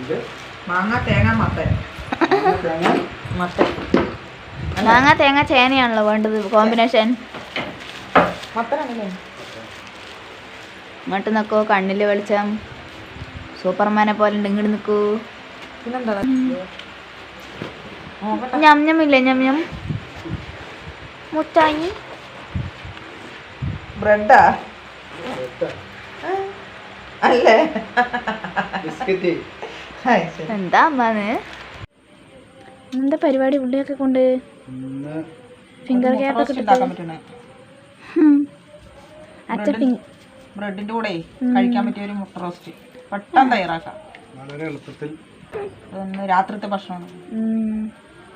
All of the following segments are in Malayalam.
ഇത്? മാങ്ങ തേങ്ങ മത്തൻ. തേങ്ങ? മത്തൻ. മാങ്ങ തേങ്ങ ചേനയാണല്ലോ വേണ്ടത് കോമ്പിനേഷൻ മത്തനാണല്ലേ ഇങ്ങോട്ട് നിക്കോ കണ്ണിൽ വെളിച്ചം. സൂപ്പർമാനെ പോലെ ഉണ്ട് ഇങ്ങോട്ട് നിൽക്കൂ. നോക്കട്ടെ ഞം ഞം ഇല്ലേ ഞം ഞം മുട്ടായി ബ്രെഡാ. അല്ലേ? എന്താ അമ്മാന്ന്? എന്താ പരിപാടി ഉള്ളിയൊക്കെ കൊണ്ട്? ഫിംഗർ ക്യാപ്പ് ഒക്കെ ഉണ്ടാക്കാൻ ബ്രെഡിന്റെ കൂടെ കഴിക്കാൻ പറ്റിയ ഒരു മുട്ട റോസ്റ്റ് പെട്ടെന്ന് തയ്യാറാക്കാം. വളരെ എളുപ്പത്തിൽ. അതൊന്ന് രാത്രിത്തെ ഭക്ഷണമാണ്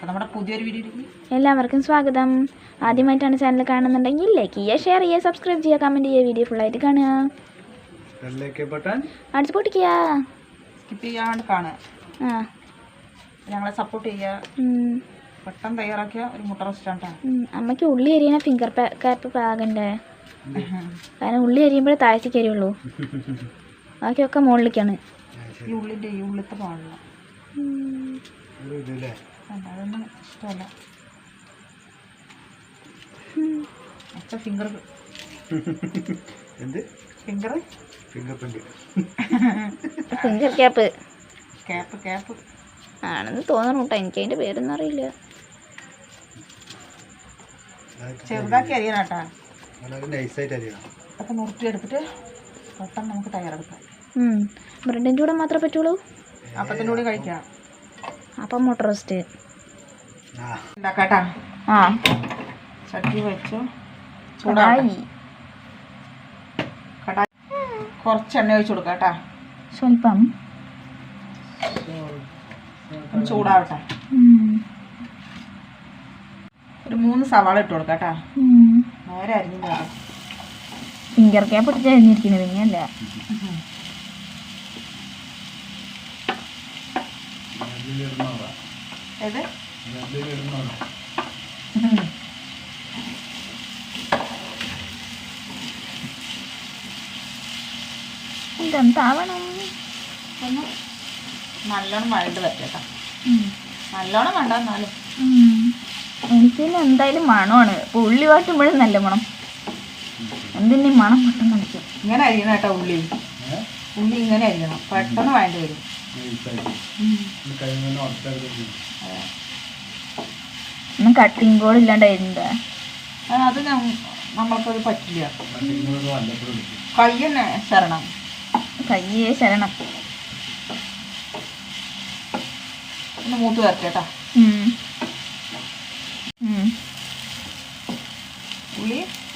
നമ്മുടെ പുതിയൊരു വീഡിയോ എല്ലാവർക്കും സ്വാഗതം. ആദ്യമായിട്ടാണ് ചാനൽ കാണുന്നുണ്ടെങ്കിൽ ലൈക്ക് ചെയ്യുക ഷെയർ ചെയ്യുക സബ്സ്ക്രൈബ് ചെയ്യുക കമന്റ് ചെയ്യുക വീഡിയോ ഫുള്ളായിട്ട് കാണുക. അടിച്ച് പൊട്ടിക്കുക. സ്കിപ്പ് ചെയ്യാണ്ട് കാണുക. ആ. ഞങ്ങളെ സപ്പോർട്ട് ചെയ്യുക. പെട്ടെന്ന് തയ്യാറാക്കിയ ഒരു മുട്ട റോസ്റ്റാണ് കേട്ടോ. അമ്മയ്ക്ക് ഉള്ളി അരിയണ ഫിംഗർ ക്യാപ്പ് പാകണ്ടേ? കാരണം ഉള്ളി അരിയുമ്പോഴേ താഴ്ച അരിയുള്ളൂ. ബാക്കിയൊക്കെ മുകളിലേക്കാണ്. ഈ ഉള്ളിന്റെ ഈ ഉള്ളിത്തെ പാടില്ല അതൊന്നും ഇഷ്ടമല്ല. അച്ഛ ഫിംഗർ എന്ത്? Finger finger cap cap cap ആണെന്ന് തോന്നണം കേട്ടോ. എനിക്ക് അതിന്റെ പേരൊന്നും അറിയില്ല. ചെറുതാക്കി അരിയണാട്ടാ വളരെ നൈസായിട്ട് അറിയണം അതൊക്കെ നുറുക്കി എടുത്തിട്ട് പെട്ടെന്ന് നമുക്ക് തയ്യാറെടുക്കാം. ബ്രെഡിന്റെ കൂടെ മാത്രമേ പറ്റുള്ളൂ? അപ്പത്തിന്റെ കൂടെ കഴിക്കാം. അപ്പം മുട്ട റോസ്റ്റ്. ഉണ്ടാക്കാട്ടാ ആ. ചട്ടി വെച്ചു ചൂടായി ചൂടായി കടാ കുറച്ച് എണ്ണ ഒഴിച്ച് കൊടുക്കാം കേട്ടാ സ്വല്പം ചൂടാവട്ടെ. ഒരു മൂന്ന് സവാള ഇട്ട് കൊടുക്കാം കേട്ടാ നേരെ അരിഞ്ഞു നേരം ഫിംഗർ ക്യാപ്പ് ഇട്ടിട്ട് അരിഞ്ഞിരിക്കുന്നത് ഇങ്ങനല്ല ഏത്? ഇതെന്താവണം? ഒന്ന് നല്ലോണം വഴണ്ട് വരട്ടെ നല്ലോണം വേണ്ട എന്നാലും. എനിക്ക് പിന്നെ എന്തായാലും മണമാണ്. ഇപ്പൊ ഉള്ളി വാട്ടുമ്പോഴും നല്ല മണം. എന്തിന്റെ മണം പെട്ടെന്ന് അടിക്കും ഇങ്ങനെ അരിയണം കേട്ടോ ഉള്ളി. ഉള്ളി ഇങ്ങനെ അരിയണം. പെട്ടെന്ന് വേണ്ടി വരും. ഒന്നും കട്ടിങ് ബോർഡ് ഇല്ലാണ്ടായിരുന്നതാ അത് നമ്മൾക്കത് പറ്റില്ല. കൈ തന്നെ ശരണം. കയ്യേ ശരണം. മൂത്ത് വരട്ടെ കേട്ടോ.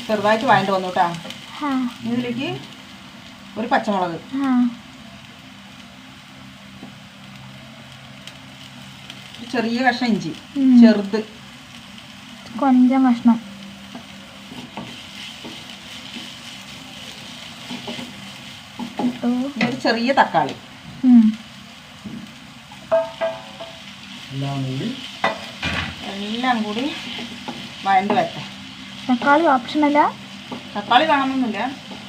ചെറുതായിട്ട് വഴണ്ട് വന്നു കേട്ടോ ഇതിലേക്ക് ഒരു പച്ചമുളക്. ചെറിയ കഷ്ണം ഇഞ്ചി. ചെറുത്. കൊഞ്ചം കഷ്ണം. ഒരു ചെറിയ തക്കാളി. എല്ലാം കൂടി എല്ലാം കൂടി വഴണ്ട് വരട്ടെ. തക്കാളി ഓപ്ഷനല്ല തക്കാളി കാണുന്നില്ല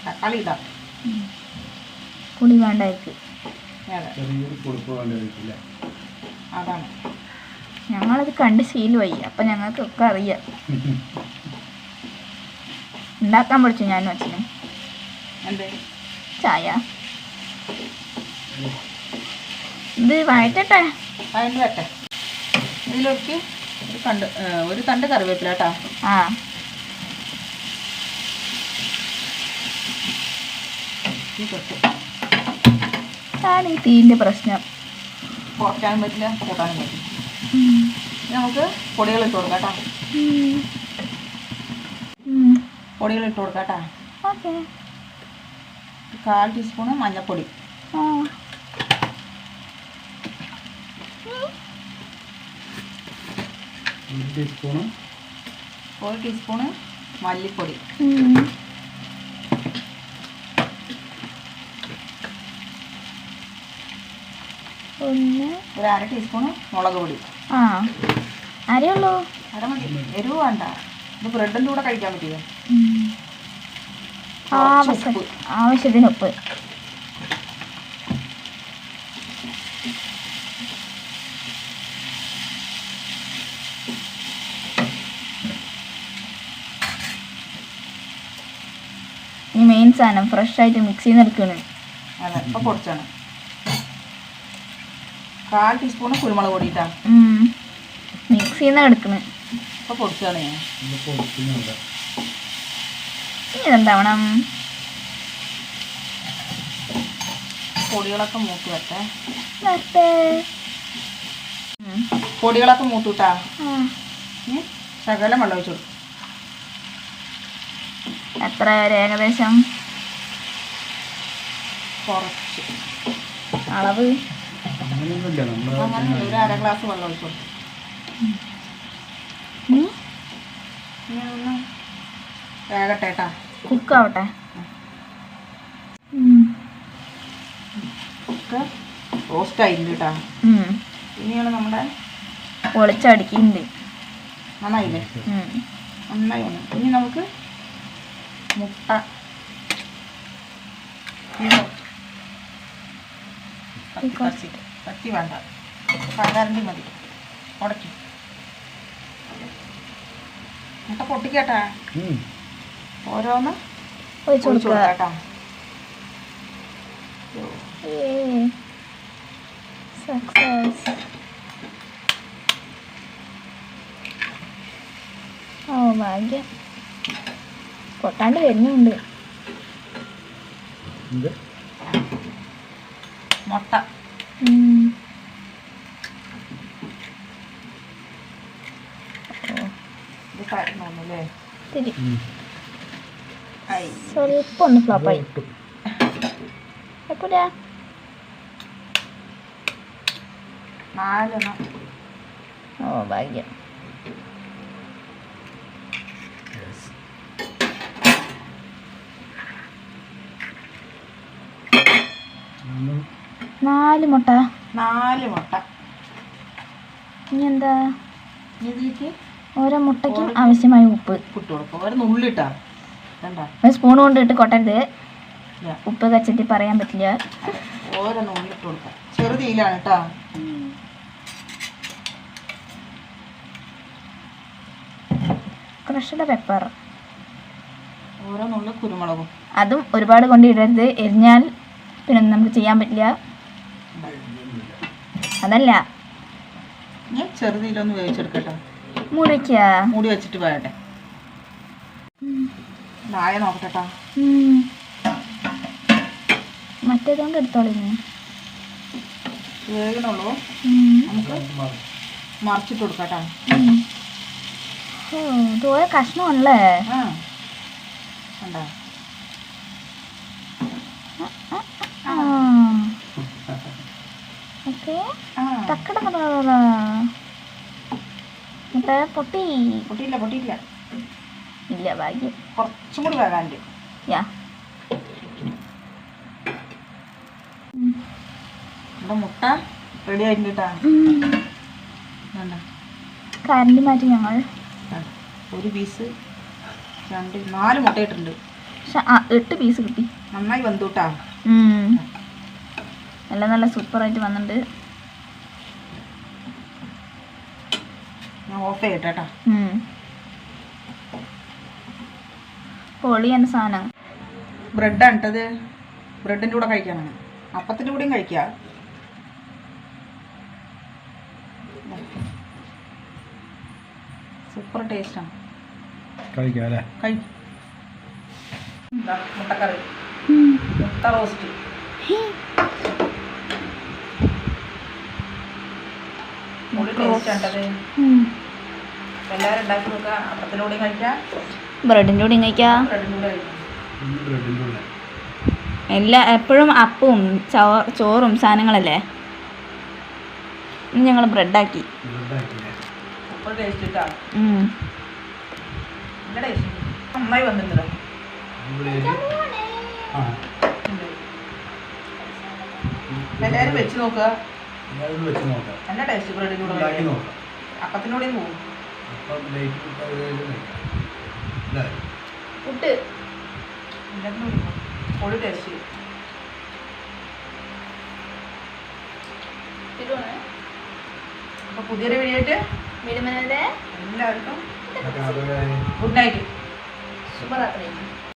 തക്കാളി ഇതാ. പുളി വേണ്ടായിരിക്കും അതാണ്. ഞങ്ങളത് കണ്ട് ശീലമായി അപ്പം ഞങ്ങൾക്കൊക്കെ അറിയാം. ഉണ്ടാക്കാൻ പഠിച്ചു ഞാനും അച്ഛനും. ചായ. ഇത് വഴറ്റട്ടെ? വഴണ്ട് ഇതിലൊക്കെ ഇതിലേക്ക് ഒരു കണ്ട് ഒരു തണ്ട് കറിവേപ്പില കേട്ടോ. ആ. അതാണ് ഈ തീന്റെ പ്രശ്നം. കുറയ്ക്കാനും പറ്റില്ല കൂട്ടാനും പറ്റില്ല. നമുക്ക് പൊടികൾ ഇട്ട് കൊടുക്കാം കേട്ടോ. പൊടികൾ ഇട്ട് കൊടുക്കാം കേട്ടോ. ഓക്കെ. കാൽ ടീസ്പൂണ് മഞ്ഞൾപ്പൊടി. ഒരു ടീസ്പൂണ്. ഒരു ടീസ്പൂണ് മല്ലിപ്പൊടി. ഒരു അര ടീസ്പൂണ് മുളക് പൊടി. ആ. അരയുള്ളൂ അര മതി. എരിവ് വേണ്ട. ഇത് ബ്രെഡിന്റെ കൂടെ കഴിക്കാൻ. ആവശ്യ ആവശ്യത്തിന് ഉപ്പ്. ഈ മെയിൻ സാധനം ഫ്രഷ് ആയിട്ട് മിക്സിയിൽ നിന്ന് എടുക്കണേ അതെ ഇപ്പൊ പൊടിച്ചാണ്. കാൽ ടീസ്പൂൺ കുരുമുളക് പൊടി ഇട്ടാ മിക്സിയിൽ നിന്ന് എടുക്കണം. ഇപ്പം പൊടിച്ചാണ് ഇതെന്താവണം? പൊടികളൊക്കെ മൂത്ത് വെട്ടേ. പൊടികളൊക്കെ മൂത്തുട്ടാ. ശകലം വെള്ളം ഒഴിച്ചു എത്ര ഏകദേശം? കുറച്ച്. അളവ്? അങ്ങനെയൊന്നുമില്ല. നമ്മൾ അങ്ങനെ ഒരു അര ഗ്ലാസ് വെള്ളം ഒഴിച്ചു വേഗട്ടെ കേട്ടാ കുക്കാവട്ടെ. ഉം. ഒക്കെ റോസ്റ്റ് ആയില്ല കേട്ടാ. ഇനിയാണ് നമ്മുടെ പൊളിച്ചടിക്കുന്നുണ്ട് നന്നായില്ലേ. നന്നായി ഇനി നമുക്ക് മുട്ട. ഇത് കത്തി വേണ്ട. സാധാരണ മതി. ഉടക്കി. മുട്ട പൊട്ടിക്കട്ടാ. ഓരോന്ന് ഒഴിച്ച് കൊടുക്കാട്ടാ സക്സസ് ഓ ഭാഗ്യം. പൊട്ടാണ്ട് വരുന്നുണ്ട്. ഇത് മുട്ട ഉം. ഇത് കരണമെന്ന് അല്ലേ ഇത്തിരി ഐ. സ്വല്പം ഒന്ന് ഫ്ലോപ്പായി എപ്പോഴാ? നാലെണ്ണം. ഓ ഭാഗ്യം. നാല്. മുട്ട. നാല് മുട്ട. ഇനി എന്താ? ഇനി ഇതിലേക്ക് ഓരോ മുട്ടയ്ക്കും ആവശ്യമായ ഉപ്പ്. ഒരു സ്പൂൺ കൊണ്ട് ഇട്ട് കൊട്ടരുത്. ഉപ്പ് കച്ചിട്ട് പറയാൻ പറ്റില്ല. ഓരോ നുള്ളിട്ട് കൊടുക്കാം. കേട്ടോ ക്രഷ്ഡ് പെപ്പർ ഓരോ നുള്ളു കുരുമുളകും. അതും ഒരുപാട് കൊണ്ട് ഇടരുത്. എരിഞ്ഞാൽ പിന്നെ നമുക്ക് ചെയ്യാൻ പറ്റില്ല. അതല്ല. ചെറുതീലൊന്ന് വേവിച്ചെടുക്കട്ടോ. മുറിക്ക മൂടി വെച്ചിട്ട് വേട്ടെ നായ നോക്കട്ടെ മറ്റേതുകൊണ്ട് എടുത്തോളിന്ന് വേഗണുള്ളൂ. നമുക്ക് മറിച്ചിട്ട് കൊടുക്കട്ടെ. ഓ ഇതുപോലെ കഷ്ണമല്ലേ ആ. കണ്ടോ? ആ ഓക്കെ. തക്കട പൊട്ടി. പൊട്ടിയില്ല പൊട്ടിയില്ല. ഇല്ല ഭാഗ്യം. കുറച്ചും കൂടി വേകാനുണ്ട് യാ മുട്ട റെഡി കണ്ടോ കരണ്ടി മാറ്റി ഞങ്ങൾ? ഒരു പീസ് രണ്ട് നാല് മുട്ട ഇട്ടിട്ടുണ്ട്. എട്ട് പീസ് കിട്ടി. നന്നായി വന്നു കേട്ടാ എല്ലാം നല്ല സൂപ്പറായിട്ട് വന്നിട്ടുണ്ട്. ഓഫ് ചെയ്യട്ടെ കേട്ടോ. പൊളിയാണ് സാധനം. ബ്രെഡാണ് ഇട്ടത്? ബ്രെഡിന്റെ കൂടെ കഴിക്കാനാണ് അപ്പത്തിന്റെ കൂടെയും കഴിക്കാം. സൂപ്പർ ടേസ്റ്റാണ് കഴിക്കാം അല്ലേ? കഴി ഇതാ, മുട്ടക്കറി. മുട്ട റോസ്റ്റ് മുളി ടേസ്റ്റ് ഉണ്ടത് ഉം. എല്ലാവരും ഉണ്ടാക്കി നോക്കുക അപ്പത്തിലൂടെയും കഴിക്കാം. ബ്രെഡിന്റെ കൂടെയും കഴിക്കാം. ബ്രെഡിന്റെ കൂടെ കഴിക്കാം. എല്ലാ എപ്പോഴും അപ്പവും ചോറും സാധനങ്ങളല്ലേ? ഇന്ന് ഞങ്ങൾ ബ്രെഡാക്കി. നന്നായി വന്നിട്ടുണ്ട്. എല്ലാവരും വെച്ച് നോക്കുക ഞാനത് വെച്ച് നോക്കാം. നല്ല ടേസ്റ്റ് ബ്രെഡിനോട് അപ്പത്തിനൂടെയും പോകും. അപ്പം ലൈറ്റ് അല്ലേ? പുട്ട് പൊടി ടേസ്റ്റ് പുതിയൊരു വീഡിയോ ആയിട്ട് എല്ലാവർക്കും ഗുഡ് നൈറ്റ് ശുഭരാത്രി.